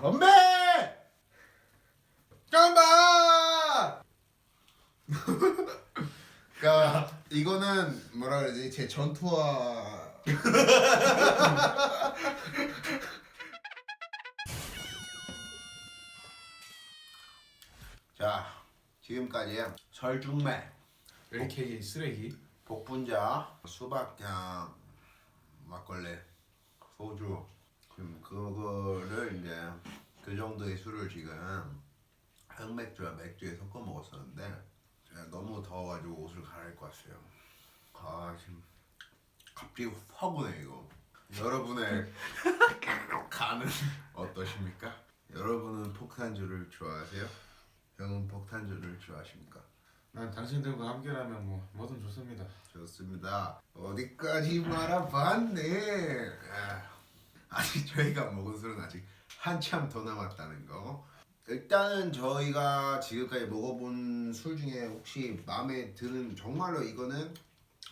건배! 깜바! 그러니까 이거는 뭐라 그러지? 제 전투와 자 지금까지 설중매 LKG 쓰레기. 복분자 수박향 막걸리 소주 지금 그거를 이제 그 정도의 술을 지금 흑맥주와 맥주에 섞어 먹었었는데 너무 더워가지고 옷을 갈아입고 왔어요 아 지금 갑자기 확 오네 이거 여러분의 간은 어떠십니까? 여러분은 폭탄주를 좋아하세요? 형은 폭탄주를 좋아하십니까? 난 당신들과 함께라면 뭐 뭐든 좋습니다. 좋습니다. 어디까지 말아봤네. 아, 아직 저희가 먹은 술은 아직 한참 더 남았다는 거. 일단은 저희가 지금까지 먹어본 술 중에 혹시 마음에 드는 정말로 이거는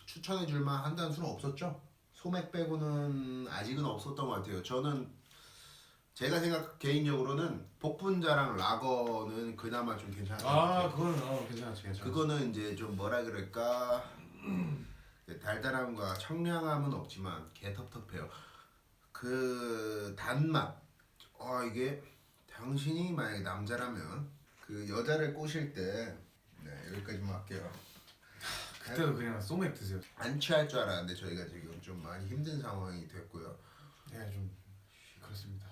추천해 줄만 한다는 술은 없었죠? 소맥 빼고는 아직은 없었던 것 같아요. 저는 제가 생각 개인적으로는 복분자랑 라거는 그나마 좀것 같아요. 아 그건 어 괜찮지 괜찮지. 그거는 이제 좀 뭐라 그럴까 달달함과 청량함은 없지만 개텁텁해요. 그 단맛. 아 이게 당신이 만약에 남자라면 그 여자를 꼬실 때 네, 여기까지만 할게요. 그때도 그냥 소맥 드세요. 안 취할 줄 알았는데 저희가 지금 좀 많이 힘든 상황이 됐고요. 네, 좀 그렇습니다.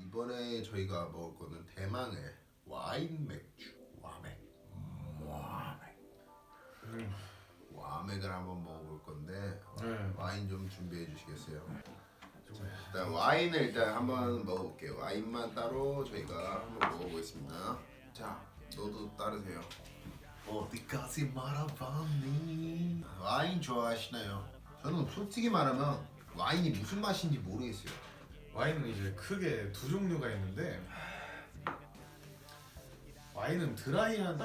이번에 저희가 먹을 거는 대망의 와인 맥주 와맥 와맥 음, 와맥을 한번 먹어 볼 건데 네. 와인 좀 준비해 주시겠어요? 좀 일단 와인을 일단 한번 먹어볼게요. 와인만 따로 저희가 한번 먹어보겠습니다. 자, 너도 따르세요. 어디까지 말아봤니? 와인 좋아하시나요? 저는 솔직히 말하면 와인이 무슨 맛인지 모르겠어요. 와인은 이제 크게 두 종류가 있는데 와인은 드라이한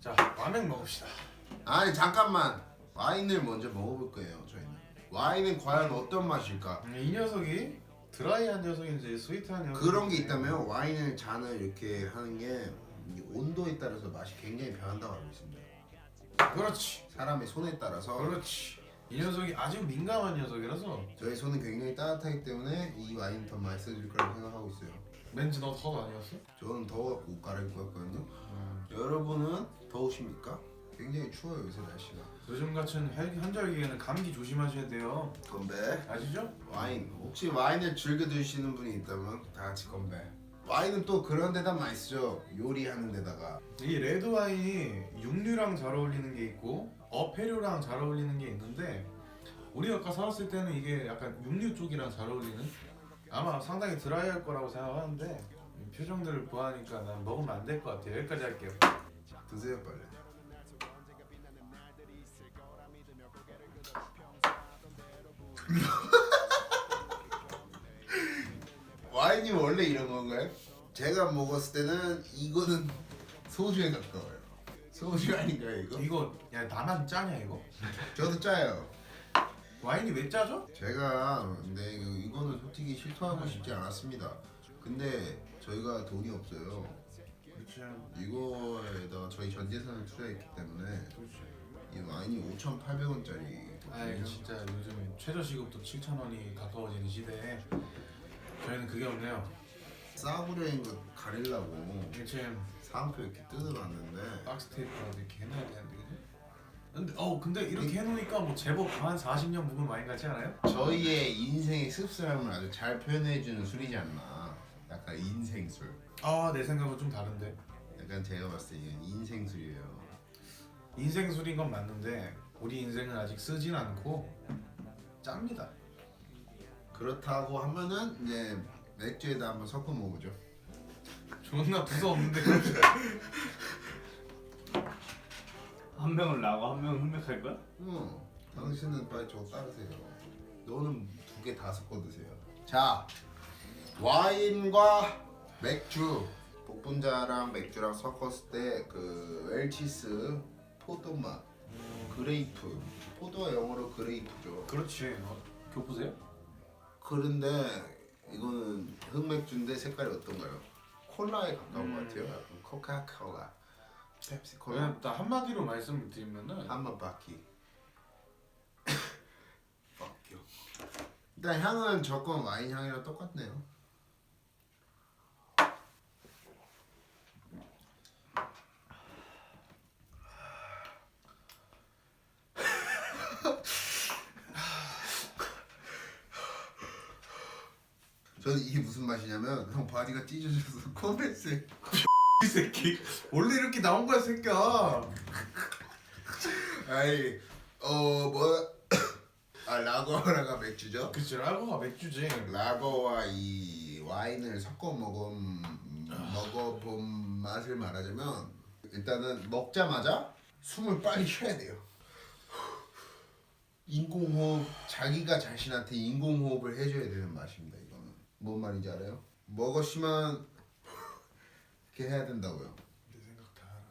자 와맥 먹읍시다. 아니 잠깐만 와인을 먼저 먹어볼 거예요. 저희는 와인은 과연 어떤 맛일까? 음, 이 녀석이 드라이한 녀석인지 스위트한 녀석 그런 게 있다면 와인을 잔을 이렇게 하는 게이 온도에 따라서 맛이 굉장히 변한다고 알고 있습니다. 그렇지 사람의 손에 따라서 그렇지 이 녀석이 아주 민감한 녀석이라서 저희 손은 굉장히 따뜻하기 때문에 이 와인 더 맛있어질 거라고 생각하고 있어요. 왠지 너턱 아니었어? 저는 더워갖고 옷 갈아입고 왔거든요. 음, 여러분은 더우십니까? 굉장히 추워요 요새 날씨가. 요즘 같은 한- 한절기에는 감기 조심하셔야 돼요 건배. 아시죠? 와인. 혹시 와인을 즐겨 드시는 분이 있다면 다 같이 건배. 와인은 또 그런 데다 많이 쓰죠. 요리하는 데다가. 이 레드 와인이 육류랑 잘 어울리는 게 있고 어패류랑 잘 어울리는 게 있는데 우리 아까 사왔을 때는 이게 약간 육류 쪽이랑 잘 어울리는 아마 상당히 드라이할 거라고 생각하는데 이 표정들을 보아하니까 난 먹으면 안 될 것 같아요 여기까지 할게요 드세요 빨리. 와인이 원래 이런 건가요? 제가 먹었을 때는 이거는 소주에 가까워요. 소주 아닌가요 이거? 이거 야 나만 짜냐 이거? 저도 짜요. 와인이 왜 짜죠? 제가 근데 이거- 이거는 솔직히 실토하고 싶지 않았습니다. 근데 저희가 돈이 없어요. 그렇지 이거에다 저희 전 재산을 투자했기 때문에 이 와인이 5,800원짜리. 아이 진짜 요즘 최저 시급도 7,000원이 가까워지는 시대에 저희는 그게 없네요 싸구려인 거 가리려고 지금 사은표 이렇게 뜯어놨는데 박스 테이프라도 이렇게 해놔야 되는데? 근데 어 근데 이렇게 해놓으니까 뭐 제법 한 40년 묵은 와인 같지 않아요? 저희의 인생의 씁쓸함을 아주 잘 표현해주는 술이지 않나. 약간 인생술. 아 내 생각은 좀 다른데 약간 제가 봤을 때 이건 인생술이에요. 인생 술인 건 맞는데 우리 인생은 아직 쓰진 않고 짭니다 그렇다고 하면은 이제 맥주에다 한번 섞어 먹어보죠. 존나 두서없는데 한 명은 라고 한 명은 흑맥할 거야? 응. 당신은 빨리 저거 따르세요. 너는 두 개다 섞어 드세요. 자, 와인과 맥주, 복분자랑 맥주랑 섞었을 때 그 웰치스 포도 맛. 그레이프. 포도가 영어로 그레이프죠. 그렇지. 어, 교포세요? 그런데 이거는 흑맥주인데 색깔이 어떤가요? 콜라에 가까운 것 음. 같아요. 약간 코카콜라, 펩시 콜라, 그냥 딱 한마디로 말씀을 드리면은 한번 바퀴. 바퀴. 일단 향은 저건 와인 향이랑 똑같네요. 저는 이게 무슨 맛이냐면 형 바디가 찢어져서 코베스 이 새끼 원래 이렇게 나온 거야 새끼야. 아이 어뭐 아, 라거라가 맥주죠. 그치 라거가 맥주지. 라거와 이 와인을 섞어 먹은 먹어본 맛을 말하자면 일단은 먹자마자 숨을 빨리 쉬어야 돼요. 인공호흡 자기가 자신한테 인공호흡을 해줘야 되는 맛입니다. 이거는 뭔 말인지 알아요? 먹었으면 이렇게 해야 된다고요. 내 생각 다 알아.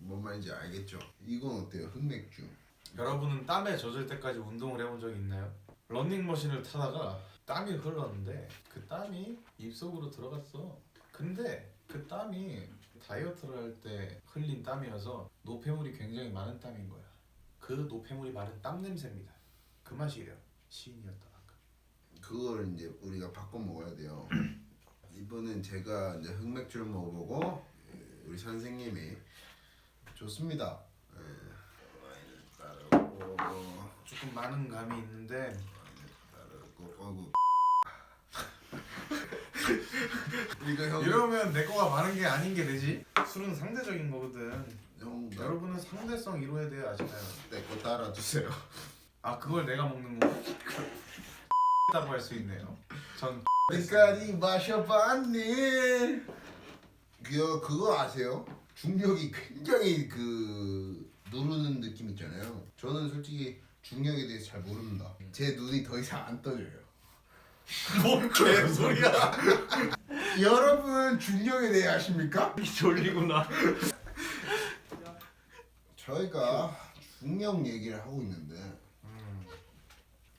뭔 말인지 알겠죠? 이건 어때요? 흑맥주. 여러분은 땀에 젖을 때까지 운동을 해본 적이 있나요? 런닝머신을 타다가 땀이 흘렀는데 그 땀이 입속으로 들어갔어. 근데 그 땀이 다이어트를 할 때 흘린 땀이어서 노폐물이 굉장히 많은 땀인 거야. 그 노폐물이 마른 땀 냄새입니다. 그 맛이에요. 시인이었다 아까. 그걸 이제 우리가 바꿔 먹어야 돼요. 이번엔 제가 이제 흑맥주를 먹어보고 예, 우리 선생님이 좋습니다. 예, 와인을 따르고 조금 많은 감이 있는데 따르고 어구 이거 형 이러면 내 거가 많은 게 아닌 게 되지? 술은 상대적인 거거든. 형 여러분은 상대성 이론에 대해 아시나요? 내거 따라 주세요. 아 그걸 내가 먹는 거? 다고 할 수 있네요. 전 까지 마셔봤니? 그 그거 아세요? 중력이 굉장히 그 누르는 느낌 있잖아요. 저는 솔직히 중력에 대해서 잘 모릅니다. 제 눈이 더 이상 안 떠져요. 뭔 개소리야? 여러분 중력에 대해 아십니까? 졸리구나. 저희가 중력 얘기를 하고 있는데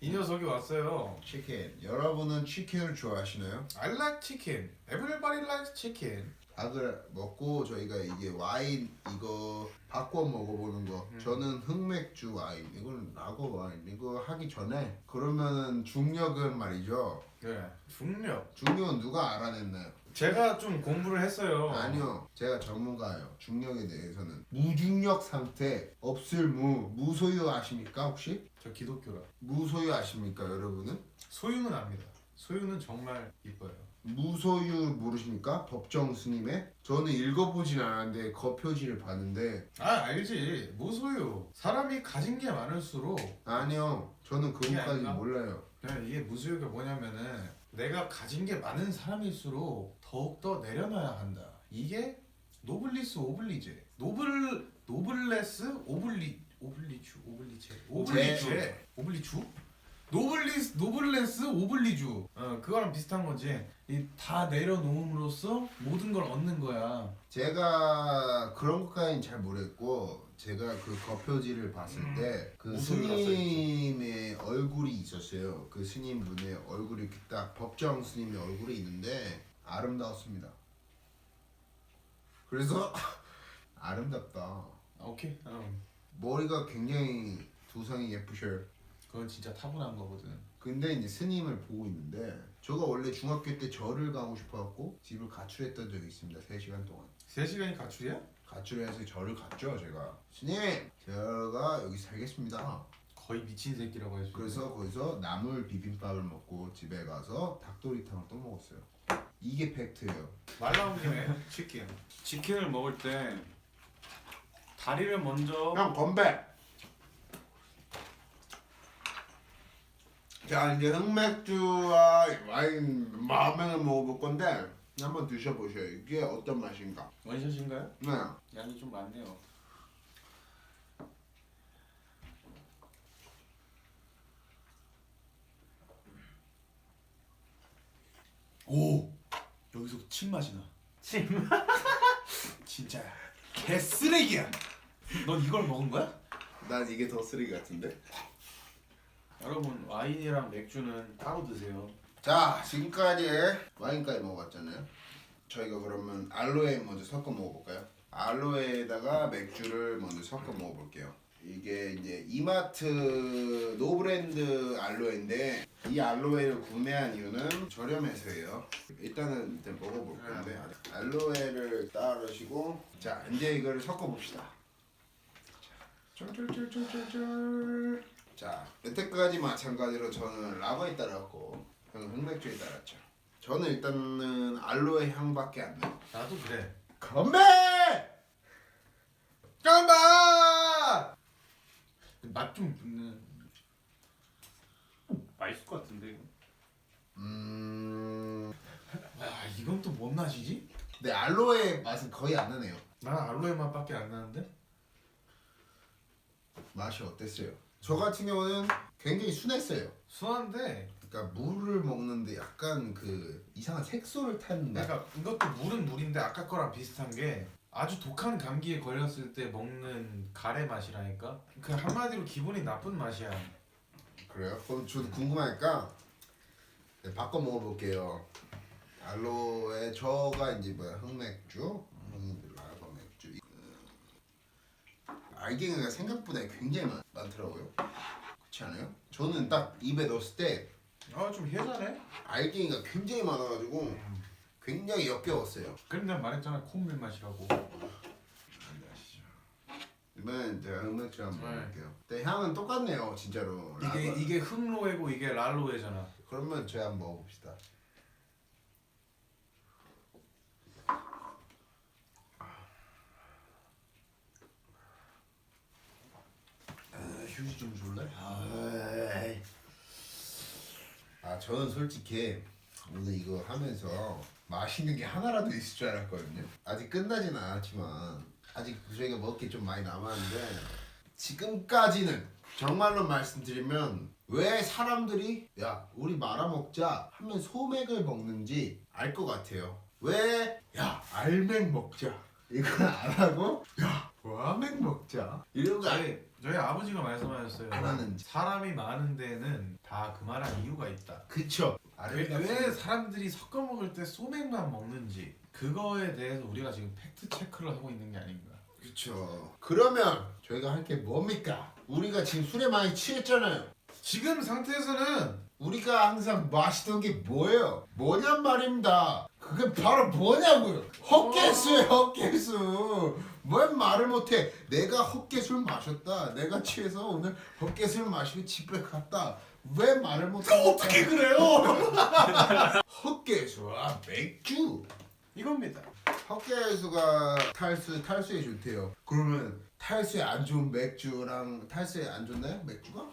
이 녀석이 왔어요. 치킨. 여러분은 치킨을 좋아하시나요? I like chicken. Everybody likes chicken. 닭을 먹고 저희가 이게 와인 이거 바꿔 먹어보는 거 저는 흑맥주 와인 이건 라거 와인 이거 하기 전에 그러면은 중력은 말이죠 네. 중력. 중력은 누가 알아냈나요? 제가 좀 공부를 했어요. 아니요 제가 전문가예요 중력에 대해서는 무중력 상태 없을 무 무소유 아십니까 혹시? 저 기독교라. 무소유 아십니까 여러분은? 소유는 압니다. 소유는 정말 이뻐요. 무소유 모르십니까? 법정 스님의? 저는 읽어보진 않았는데 거표지를 봤는데 아 알지. 무소유. 사람이 가진 게 많을수록 아니요 저는 그것까지 아닌가? 몰라요 네, 이게 무소유가 뭐냐면은 내가 가진 게 많은 사람일수록 더욱더 내려놔야 한다. 이게 노블리스 오블리제. 노블 노블레스 오블리 오블리주 오블리제 오블리주 노블리스 노블레스 오블리주 어 그거랑 비슷한 거지. 이 다 내려놓음으로써 모든 걸 얻는 거야. 제가 그런 것까지는 잘 모르겠고 제가 그 거표지를 봤을 때그 무소유라 스님의 얼굴이 있었어요. 그 스님 분의 얼굴이 이렇게 딱 법정 스님의 얼굴이 있는데 아름다웠습니다. 그래서 아름답다. 아, 오케이. 어. 머리가 굉장히 두상이 예쁘셔요. 그건 진짜 타고난 거거든 근데 이제 스님을 보고 있는데 제가 원래 중학교 때 절을 가고 싶어갖고 집을 가출했던 적이 있습니다. 3시간 동안. 3시간이 가출이야? 가출해서 절을 갔죠 제가 스님 제가 여기 살겠습니다 거의 미친 새끼라고 할수 그래서 거기서 나물 비빔밥을 먹고 집에 가서 닭도리탕을 또 먹었어요 이게 팩트예요 말 나온 김에 치킨. 치킨을 먹을 때 다리를 먼저 형 건배 자 이제 흑맥주와 와인 마음을 먹어볼 건데 한번 드셔보셔요 이게 어떤 맛인가 원샷인가요? 네 양이 좀 많네요. 오 여기서 침 맛이 나. 침. 진짜야. 개쓰레기야. 넌 이걸 먹은 거야? 난 이게 더 쓰레기 같은데. 여러분 와인이랑 맥주는 따로 드세요. 자 지금까지 와인까지 먹어봤잖아요. 저희가 그러면 알로에 먼저 섞어 먹어볼까요? 알로에에다가 맥주를 먼저 섞어 먹어볼게요. 이게 이제 이마트 노브랜드 알로에인데 이 알로에를 구매한 이유는 저렴해서예요. 일단은 일단 먹어볼 건데 알로에를 따르시고 자 이제 이거를 섞어 봅시다. 쫄쫄쫄쫄쫄쫄 자 여태까지 마찬가지로 저는 라거에 따랐고 형은 흑맥주에 따랐죠. 저는 일단은 알로에 향밖에 안 나요. 나도 그래. 건배! 잠깐만. 맛좀 음, 맛있을 것 같은데 이거. 음, 와 이건 또 뭔 맛이지? 네 알로에 맛은 거의 안 나네요. 난 알로에 맛밖에 안 나는데. 맛이 어땠어요? 저 같은 경우는 굉장히 순했어요. 순한데 그러니까 물을 먹는데 약간 그 이상한 색소를 탄 맛. 그러니까 이것도 물은 물인데 아까 거랑 비슷한 게 아주 독한 감기에 걸렸을 때 먹는 가래 맛이라니까. 그 한마디로 기분이 나쁜 맛이야. 그래요? 그럼 저도 궁금하니까 네, 바꿔 먹어볼게요. 알로에 저가 이제 뭐야 흑맥주, 음, 라거 맥주. 알갱이가 생각보다 굉장히 많, 많더라고요. 그렇지 않아요? 저는 딱 입에 넣었을 때 아 좀 해자네. 알갱이가 굉장히 많아가지고 굉장히 역겨웠어요. 그럼 내가 말했잖아 콧물 맛이라고. 이번엔 제가 흑맥주 한번 네. 먹을게요. 근데 향은 똑같네요, 진짜로. 이게 라거. 이게 흑로에고 이게 랄로에잖아. 그러면 제가 한번 먹어봅시다. 아, 휴지 좀 줄래? 아이. 아 저는 솔직히 오늘 이거 하면서 맛있는 게 하나라도 있을 줄 알았거든요. 아직 끝나진 않았지만 아직 저희가 먹을 게 좀 많이 남았는데 지금까지는 정말로 말씀드리면 왜 사람들이 야 우리 말아 먹자 하면 소맥을 먹는지 알 것 같아요. 왜 야 알맥 먹자 이건 안 하고 야 와맥 먹자 이런 거 안- 저희 저희 아버지가 말씀하셨어요. 안 하는지. 사람이 많은 데는 다 그만한 이유가 있다. 그쵸? 왜, 왜 사람들이 섞어 먹을 때 소맥만 먹는지 그거에 대해서 우리가 지금 팩트 체크를 하고 있는 게 아닌가. 그쵸. 그러면 저희가 할 게 뭡니까? 우리가 지금 술에 많이 취했잖아요. 지금 상태에서는 우리가 항상 마시던 게 뭐예요? 뭐냔 말입니다. 그게 바로 뭐냐고요? 헛개수예요, 헛개수. 왜 말을 못해? 내가 헛개술 마셨다. 내가 취해서 오늘 헛개술 마시고 집에 갔다. 왜 말을 못해? 어떻게 그래요? 헛개수와 맥주. 이겁니다. 헛개수가 탈수 탈수에 좋대요. 그러면 탈수에 안 좋은 맥주랑 탈수에 안 좋나요? 맥주가?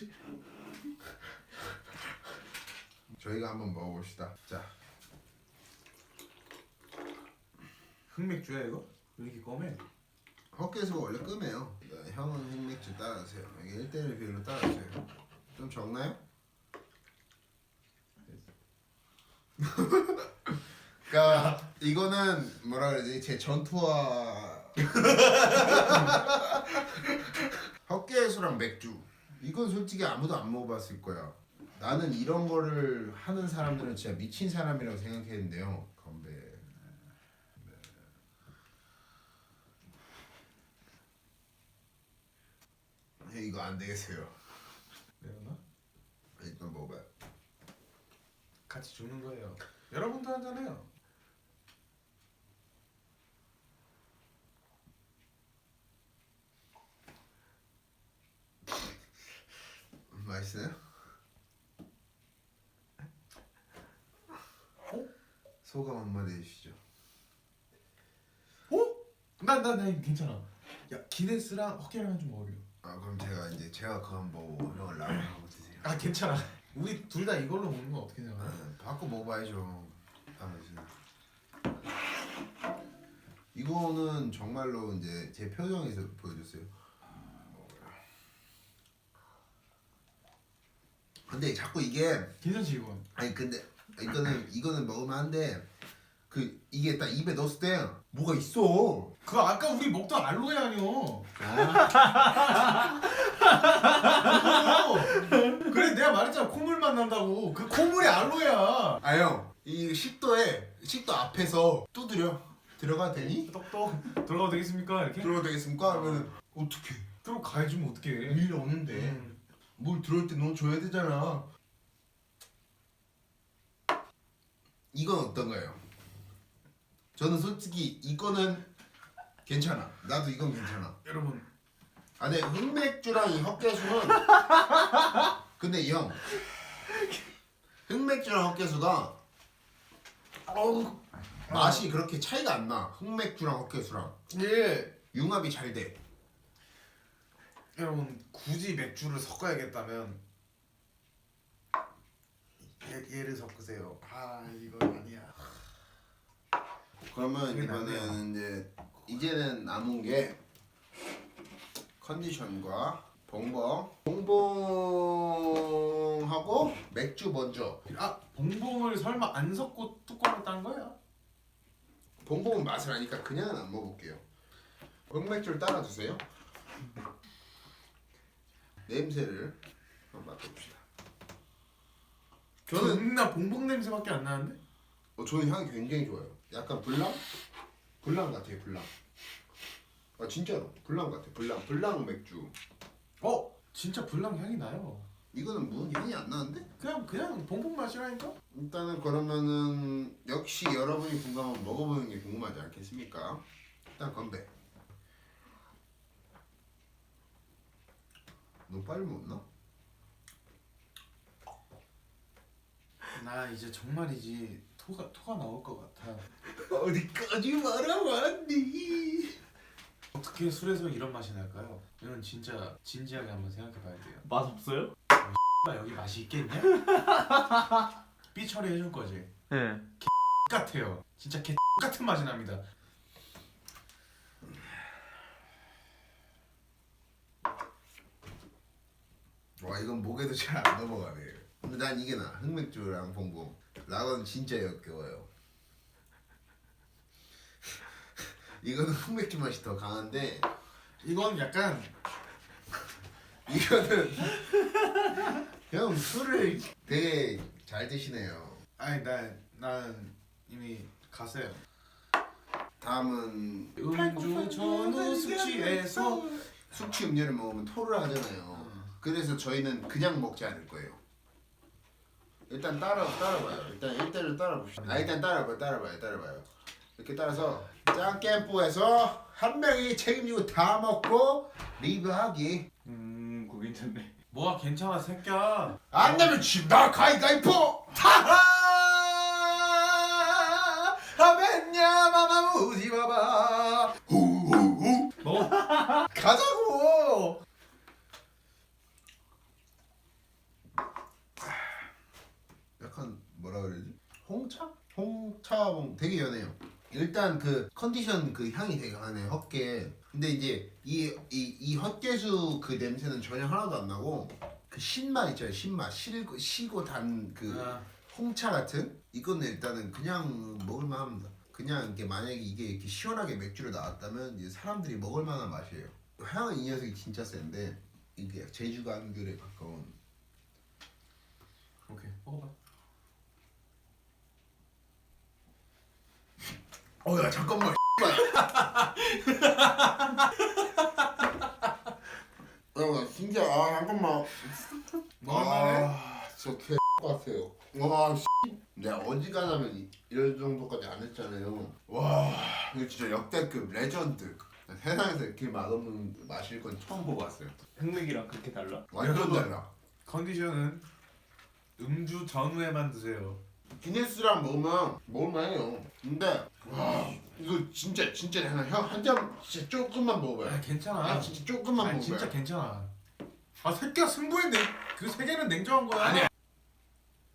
저희가 한번 먹어봅시다. 자, 흑맥주야 이거? 왜 이렇게 검해? 헛개수가 원래 끔해요. 네, 형은 흑맥주 따라주세요. 여기 1대1 비율로 따라주세요. 좀 적나요? 그러니까 이거는 뭐라 그러지? 제 전투와 헛개수랑 맥주 이건 솔직히 아무도 안 먹어봤을 거야. 나는 이런 거를 하는 사람들은 진짜 미친 사람이라고 생각했는데요. 건배. 네, 이거 안 되겠어요. 내려나? 일단 먹어봐요. 같이 죽는 거예요. 여러분도 한잔해요. 맛있어요? 소감 한마디 해주시죠. 어? 난난 난 괜찮아. 야 기네스랑 헛개랑 좀 어울려. 아 그럼 제가 이제 제가 한번 보고 형을 라면하고 드세요. 아 괜찮아. 우리 둘 다 이걸로 먹는 거 어떻게 생각해? 아, 바꿔 먹어봐야죠. 다음에 이거는 정말로 이제 제 표정에서 보여줬어요. 근데 자꾸 이게 괜찮지 이건? 아니 근데 이거는 이거는 먹으면 한데 그 이게 딱 입에 넣었을 때 뭐가 있어. 그거 아까 우리 먹던 알로에 아니오. 아. 그래 내가 말했잖아 콧물 맛 난다고. 그 콧물이 알로에야. 아 형, 이 식도에 식도 앞에서 두드려 들어가도 되니? 똑똑 들어가도 되겠습니까 이렇게? 들어가도 되겠습니까? 그러면 어떻게? 들어가야지 뭐 어떻게? 일 오는데 음. 물 들어올 때너 줘야 되잖아. 이건 어떤가요? 저는 솔직히 이거는 괜찮아. 나도 이건 괜찮아. 여러분 아, 근데 흑맥주랑 이 헛개수는 근데 이 형 흑맥주랑 헛개수가 어우 맛이 그렇게 차이가 안 나. 흑맥주랑 헛개수랑 예. 융합이 잘 돼. 여러분 굳이 맥주를 섞어야겠다면 얘, 얘를 섞으세요. 아 이건 아니야. 그러면 이번에는 이제 이제는 남은 게 컨디션과 봉봉. 봉봉하고 맥주 먼저. 아 봉봉을 설마 안 섞고 뚜껑을 딴 거야? 봉봉은 맛을 아니까 그냥은 안 먹을게요. 흑맥주를 따라 주세요. 냄새를 한번 맡아봅시다. 저는 존나 봉봉 냄새밖에 안 나는데? 어, 저는 향이 굉장히 좋아요 약간 블랑? 블랑 같아요 블랑 아 진짜로 블랑 같아 블랑 블랑 맥주 어 진짜 불랑 향이 나요. 이거는 무슨 향이 안 나는데? 그냥 그냥 봉봉 맛이라니까? 일단은 그러면은 역시 여러분이 궁금하면 먹어보는 게 궁금하지 않겠습니까? 일단 건배. 너무 빨리 먹나? 나 이제 정말이지 토가 토가 나올 것 같아. 어디까지 말아왔니? 어떻게 술에서 이런 맛이 날까요? 이건 진짜 진지하게 한번 생각해봐야 돼요. 맛 없어요? 나 여기 맛이 있겠냐? 삐 처리 해줄 거지. 네. 같아요. 진짜 개 같은 맛이 납니다. 와 이건 목에도 잘 안 넘어가네. 근데 난 이게 나 흑맥주랑 봉봉. 라건 진짜 역겨워요. 이거는 흑맥주 맛이 더 강한데 이건 약간 이거는 형 술을 되게 잘 드시네요. 아니 난 나는 이미 갔어요. 다음은 음주 전후 숙취해소 숙취 음료를 먹으면 토를 하잖아요. 그래서 저희는 그냥 먹지 않을 거예요. 일단 따라 따라봐요. 일단 일대를 따라 봅시다. 아 일단 따라봐요, 따라봐요, 따라봐요. 이렇게 따라서 짱캠프에서 한 명이 책임지고 다 먹고 리뷰하기. 음, 그거 괜찮네. 뭐가 괜찮아 새끼야. 안 되면 집나 가위가위포. 하하. 하면야 마마 무지바바. 후후후. 너 가자고. 약간 뭐라 그러지? 홍차? 홍차봉 되게 연해요. 일단 그 컨디션 그 향이 되게 강하네 헛개. 근데 이제 이 이 이 헛개수 그 냄새는 전혀 하나도 안 나고 그 신맛 있잖아요 신맛 시고 시고 단 그 아, 홍차 같은 이거는 일단은 그냥 먹을만 합니다. 그냥 이게 만약에 이게 이렇게 시원하게 맥주로 나왔다면 이제 사람들이 먹을 만한 맛이에요. 향은 이 녀석이 진짜 센데 이게 제주 감귤에 가까운. 오케이 먹어봐. 어 야 잠깐만. 야 진짜 아 잠깐만. 아, 저개 같아요. 와 씨. 내가 어지간하면 이- 이럴 정도까지 안 했잖아요. 와 이거 진짜 역대급 레전드. 세상에서 이렇게 맛없는 마실 건 처음 보고왔어요. 흑맥이랑 그렇게 달라? 완전 여러분. 달라. 컨디션은 음주 전후에만 드세요. 기네스랑 먹으면 먹을만해요. 근데 와 이거 진짜 진짜 하나 형한잔 진짜 조금만 아 먹어봐요. 괜찮아. 아 진짜 조금만 아니 먹어봐요. 진짜 괜찮아. 아 새끼야 승부에 냉그세 개는 냉정한 거야. 아니야.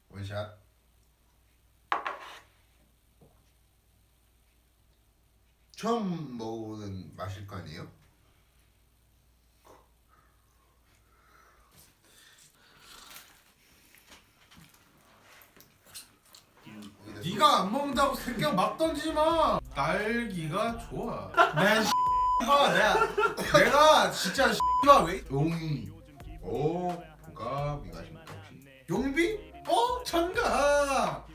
원샷. 처음 먹어보는 맛일 거 아니에요? 음. 여기다 네가 안 먹는다고 새끼야 막 던지지 마. 딸기가 좋아. 난 씨가 내가 내가 진짜 씨가 왜 용이 오 누가 미가십니까 혹시 용비? 어? 천가